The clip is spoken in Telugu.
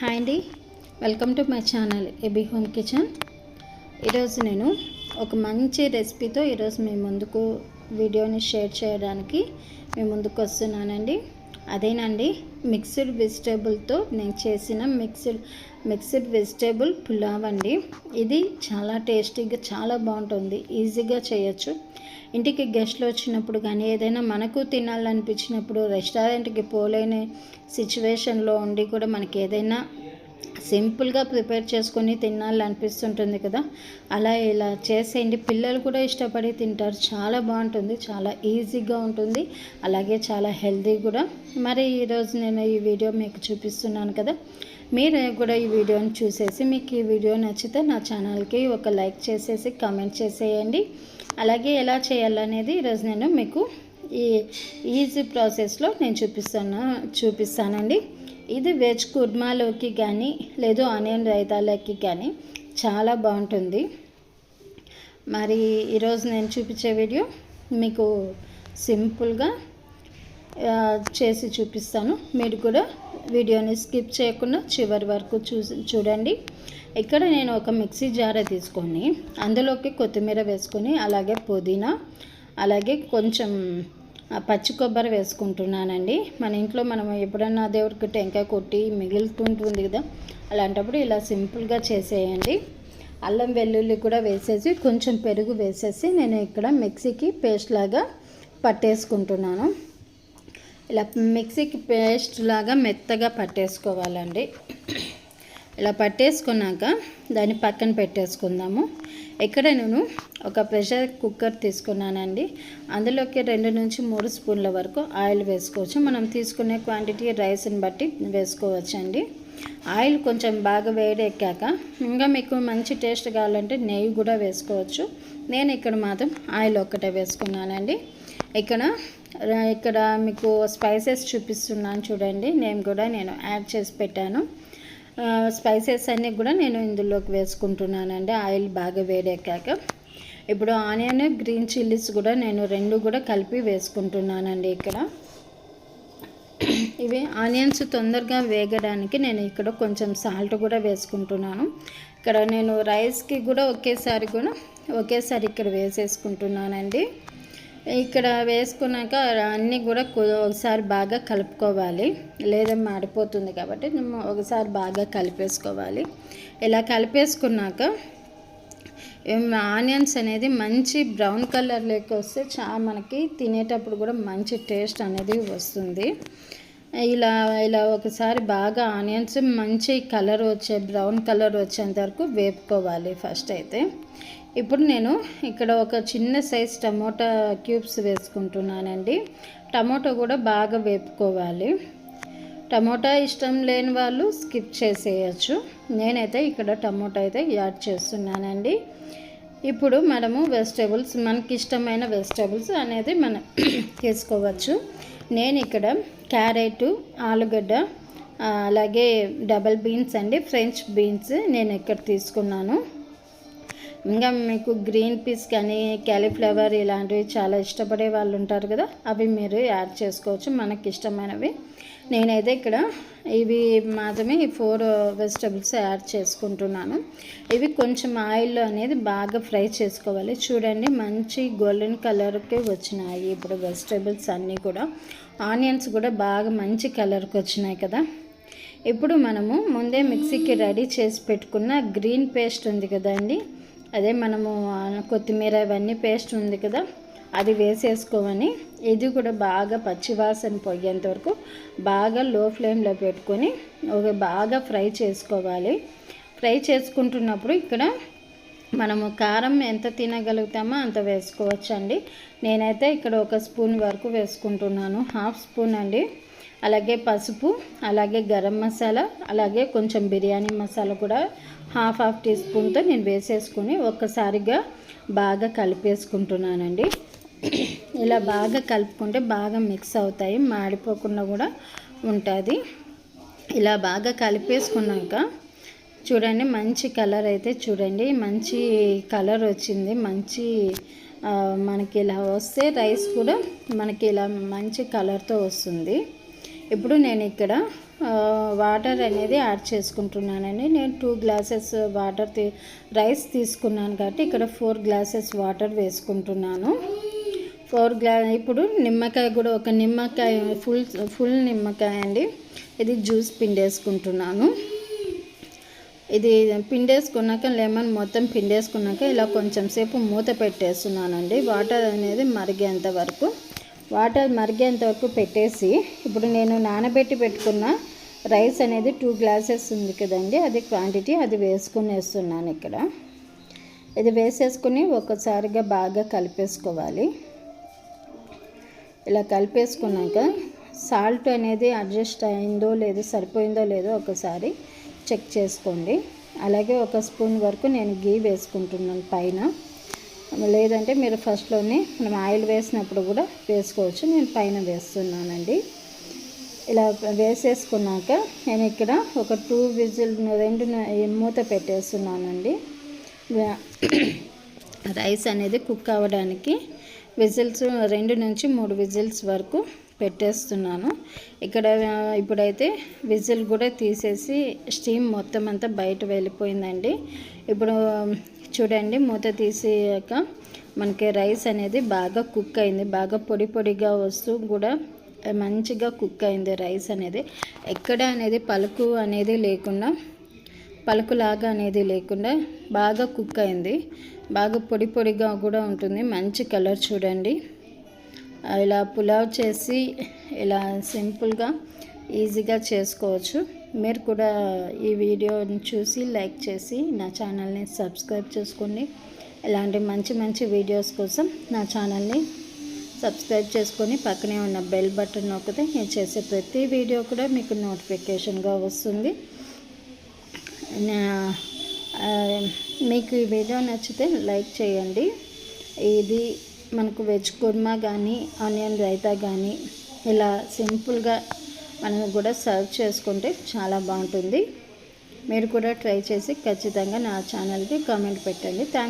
హాయ్ అండి. Welcome to my channel AB home kitchen ఈరోజు నేను ఒక మంచి రెసిపీతో ఈరోజు మీ ముందుకు వీడియోని షేర్ చేయడానికి మీ ముందుకు వస్తున్నానండి. అదేనండి. మిక్స్డ్ వెజిటేబుల్తో నేను చేసిన మిక్స్డ్ మిక్స్డ్ వెజిటేబుల్ పులావ్ అండి ఇది చాలా టేస్టీగా చాలా బాగుంటుంది. ఈజీగా చేయొచ్చు. ఇంటికి గెస్ట్లు వచ్చినప్పుడు కానీ ఏదైనా మనకు తినాలనిపించినప్పుడు రెస్టారెంట్కి పోలేని సిచ్యువేషన్లో ఉండి కూడా మనకి ఏదైనా సింపుల్గా ప్రిపేర్ చేసుకొని తినాలనిపిస్తుంటుంది కదా. అలా ఇలా చేసేయండి. పిల్లలు కూడా ఇష్టపడి తింటారు. చాలా బాగుంటుంది. చాలా ఈజీగా ఉంటుంది. అలాగే చాలా హెల్తీ కూడా. మరి ఈరోజు నేను ఈ వీడియో మీకు చూపిస్తున్నాను కదా. మీరు కూడా ఈ వీడియోని చూసేసి మీకు ఈ వీడియో నచ్చితే నా ఛానల్కి ఒక లైక్ చేసేసి కామెంట్ చేసేయండి. అలాగే ఎలా చేయాలనేది ఈరోజు నేను మీకు ఈజీ ప్రాసెస్లో నేను చూపిస్తాను చూపిస్తానండి. ఇది వెజ్ కుర్మాలోకి కానీ లేదు ఆనియన్ రైతాలకి కానీ చాలా బాగుంటుంది. మరి ఈరోజు నేను చూపించే వీడియో మీకు సింపుల్గా చేసి చూపిస్తాను. మీరు కూడా వీడియోని స్కిప్ చేయకుండా చివరి వరకు చూసి చూడండి. ఇక్కడ నేను ఒక మిక్సీ జార తీసుకొని అందులోకి కొత్తిమీర వేసుకొని అలాగే పుదీనా అలాగే కొంచెం పచ్చి కొబ్బరి వేసుకుంటున్నానండి. మన ఇంట్లో మనం ఎప్పుడన్నా దేవుడికి టెంకాయ కొట్టి మిగులుతుంటుంది కదా అలాంటప్పుడు ఇలా సింపుల్గా చేసేయండి. అల్లం వెల్లుల్లి కూడా వేసేసి కొంచెం పెరుగు వేసేసి నేను ఇక్కడ మిక్సీకి పేస్ట్ లాగా పట్టేసుకుంటున్నాను. ఇలా మిక్సీకి పేస్ట్ లాగా మెత్తగా పట్టేసుకోవాలండి. ఇలా పట్టేసుకున్నాక దాన్ని పక్కన పెట్టేసుకుందాము. ఇక్కడ నేను ఒక ప్రెషర్ కుక్కర్ తీసుకున్నానండి. అందులోకి రెండు నుంచి మూడు స్పూన్ల వరకు ఆయిల్ వేసుకోవచ్చు. మనం తీసుకునే క్వాంటిటీ రైస్ని బట్టి వేసుకోవచ్చండి. ఆయిల్ కొంచెం బాగా వేడెక్కాక ఇంకా మీకు మంచి టేస్ట్ కావాలంటే నెయ్యి కూడా వేసుకోవచ్చు. నేను ఇక్కడ మాత్రం ఆయిల్ ఒక్కటే వేసుకున్నానండి. ఇక్కడ ఇక్కడ మీకు స్పైసెస్ చూపిస్తున్నాను చూడండి. నేను కూడా నేను యాడ్ చేసి పెట్టాను. స్పైసెస్ అన్నీ కూడా నేను ఇందులోకి వేసుకుంటున్నానండి. ఆయిల్ బాగా వేడెక్కాక. ఇప్పుడు ఆనియన్ గ్రీన్ చిల్లీస్ కూడా నేను రెండు కూడా కలిపి వేసుకుంటున్నానండి ఇక్కడ. ఇవి ఆనియన్స్ తొందరగా వేగడానికి నేను ఇక్కడ కొంచెం సాల్ట్ కూడా వేసుకుంటున్నాను. ఇక్కడ నేను రైస్కి కూడా ఒకేసారి కూడా ఒకేసారి ఇక్కడ వేసేసుకుంటున్నానండి. ఇక్కడ వేసుకున్నాక అన్నీ కూడా ఒకసారి బాగా కలుపుకోవాలి. లేదా మాడిపోతుంది కాబట్టి మేము ఒకసారి బాగా కలిపేసుకోవాలి. ఇలా కలిపేసుకున్నాక ఆనియన్స్ అనేది మంచి బ్రౌన్ కలర్లోకి వస్తే చా మనకి తినేటప్పుడు కూడా మంచి టేస్ట్ అనేది వస్తుంది. ఇలా ఇలా ఒకసారి బాగా ఆనియన్స్ మంచి కలర్ వచ్చే బ్రౌన్ కలర్ వచ్చేంత వరకు వేపుకోవాలి ఫస్ట్ అయితే. ఇప్పుడు నేను ఇక్కడ ఒక చిన్న సైజ్ టమోటా క్యూబ్స్ వేసుకుంటున్నానండి. టమోటా కూడా బాగా వేపుకోవాలి. టమోటా ఇష్టం లేని వాళ్ళు స్కిప్ చేసేయచ్చు. నేనైతే ఇక్కడ టమోటా అయితే యాడ్ చేస్తున్నానండి. ఇప్పుడు మనము వెజిటేబుల్స్ మనకి ఇష్టమైన వెజిటేబుల్స్ అనేది మనం తీసుకోవచ్చు నేను ఇక్కడ క్యారెట్ ఆలుగడ్డ అలాగే డబల్ బీన్స్ అండి ఫ్రెంచ్ బీన్స్ నేను ఇక్కడ తీసుకున్నాను. ఇంకా మీకు గ్రీన్ పీస్ కానీ క్యాలీఫ్లవర్ ఇలాంటివి చాలా ఇష్టపడే వాళ్ళు ఉంటారు కదా అవి మీరు యాడ్ చేసుకోవచ్చు మనకి ఇష్టమైనవి నేనైతే ఇక్కడ ఇవి మాత్రమే ఈ ఫోర్ వెజిటబుల్స్ యాడ్ చేసుకుంటున్నాను. ఇవి కొంచెం ఆయిల్ అనేది బాగా ఫ్రై చేసుకోవాలి. చూడండి మంచి గోల్డెన్ కలర్కి వచ్చినాయి ఇప్పుడు వెజిటబుల్స్ అన్నీ కూడా. ఆనియన్స్ కూడా బాగా మంచి కలర్కి వచ్చినాయి కదా. ఇప్పుడు మనము ముందే మిక్సీకి రెడీ చేసి పెట్టుకున్న గ్రీన్ పేస్ట్ ఉంది కదండి అదే మనము కొత్తిమీర ఇవన్నీ పేస్ట్ ఉంది కదా అది వేసేసుకోమని ఇది కూడా బాగా పచ్చివాసన పోయేంత వరకు బాగా లో ఫ్లేమ్లో పెట్టుకొని ఒక బాగా ఫ్రై చేసుకోవాలి. ఫ్రై చేసుకుంటున్నప్పుడు ఇక్కడ మనము కారం ఎంత తినగలుగుతామో అంత వేసుకోవచ్చండి. నేనైతే ఇక్కడ ఒక స్పూన్ వరకు వేసుకుంటున్నాను. హాఫ్ స్పూన్ అండి. అలాగే పసుపు అలాగే గరం మసాలా అలాగే కొంచెం బిర్యానీ మసాలా కూడా హాఫ్ హాఫ్ టీ స్పూన్తో నేను వేసేసుకుని ఒక్కసారిగా బాగా కలిపేసుకుంటున్నానండి. ఇలా బాగా కలుపుకుంటే బాగా మిక్స్ అవుతాయి మాడిపోకుండా కూడా ఉంటుంది. ఇలా బాగా కలిపేసుకున్నాక చూడండి మంచి కలర్ అయితే చూడండి. మంచి కలర్ వచ్చింది. మంచి మనకి ఇలా వస్తే రైస్ కూడా మనకి ఇలా మంచి కలర్తో వస్తుంది. ఇప్పుడు నేను ఇక్కడ వాటర్ అనేది యాడ్ చేసుకుంటున్నానండి నేను టూ గ్లాసెస్ వాటర్ తీ రైస్ తీసుకున్నాను కాబట్టి ఇక్కడ ఫోర్ గ్లాసెస్ వాటర్ వేసుకుంటున్నాను. ఫోర్ గ్లా ఇప్పుడు నిమ్మకాయ కూడా ఒక నిమ్మకాయ ఫుల్ ఫుల్ నిమ్మకాయ అండి. ఇది జ్యూస్ పిండేసుకుంటున్నాను. ఇది పిండేసుకున్నాక లెమన్ మొత్తం పిండేసుకున్నాక ఇలా కొంచెం సేపు మూత పెట్టేస్తున్నానండి. వాటర్ అనేది మరిగేంత వరకు. వాటర్ మరిగేంత వరకు పెట్టేసి ఇప్పుడు నేను నానబెట్టి పెట్టుకున్న రైస్ అనేది టూ గ్లాసెస్ ఉంది కదండి అది క్వాంటిటీ అది వేసుకుని వేస్తున్నాను ఇక్కడ. ఇది వేసేసుకుని ఒకసారిగా బాగా కలిపేసుకోవాలి. ఇలా కలిపేసుకున్నాక సాల్ట్ అనేది అడ్జస్ట్ అయిందో లేదో సరిపోయిందో లేదో ఒకసారి చెక్ చేసుకోండి. అలాగే ఒక స్పూన్ వరకు నేను గీ వేసుకుంటున్నాను పైన. లేదంటే మీరు ఫస్ట్లోనే మనం ఆయిల్ వేసినప్పుడు కూడా వేసుకోవచ్చు. నేను పైన వేస్తున్నానండి. ఇలా వేసేసుకున్నాక నేను ఇక్కడ ఒక టూ విజిల్ రెండు మూత పెట్టేస్తున్నానండి. రైస్ అనేది కుక్ అవ్వడానికి విజిల్స్ రెండు నుంచి మూడు విజిల్స్ వరకు పెట్టేస్తున్నాను. ఇక్కడ ఇప్పుడైతే విజిల్ కూడా తీసేసి స్టీమ్ మొత్తం అంతా బయట వెళ్ళిపోయిందండి. ఇప్పుడు చూడండి మూత తీసాక మనకి రైస్ అనేది బాగా కుక్ అయింది. బాగా పొడి పొడిగా వస్తూ కూడా మంచిగా కుక్ అయింది రైస్ అనేది. ఎక్కడ అనేది పలుకు అనేది లేకుండా పలుకులాగా అనేది లేకుండా బాగా కుక్ అయింది. బాగా పొడి పొడిగా కూడా ఉంటుంది. మంచి కలర్ చూడండి. ఇలా పులావ్ చేసి ఇలా సింపుల్గా ఈజీగా చేసుకోవచ్చు. మీరు కూడా ఈ వీడియోని చూసి లైక్ చేసి నా ఛానల్ని సబ్స్క్రైబ్ చేసుకోండి. ఇలాంటి మంచి మంచి వీడియోస్ కోసం నా ఛానల్ని సబ్స్క్రైబ్ చేసుకొని పక్కనే ఉన్న బెల్ బటన్ నొక్కితే నేను చేసే ప్రతి వీడియో కూడా మీకు నోటిఫికేషన్గా వస్తుంది. మీకు ఈ వీడియో నచ్చితే లైక్ చేయండి. ఇది మనకు వెజ్ కుర్మా కానీ ఆనియన్ రైతా కానీ ఇలా సింపుల్గా మనం కూడా సర్వ్ చేసుకుంటే చాలా బాగుంటుంది. మీరు కూడా ట్రై చేసి ఖచ్చితంగా నా ఛానల్కి కామెంట్ పెట్టండి. థ్యాంక్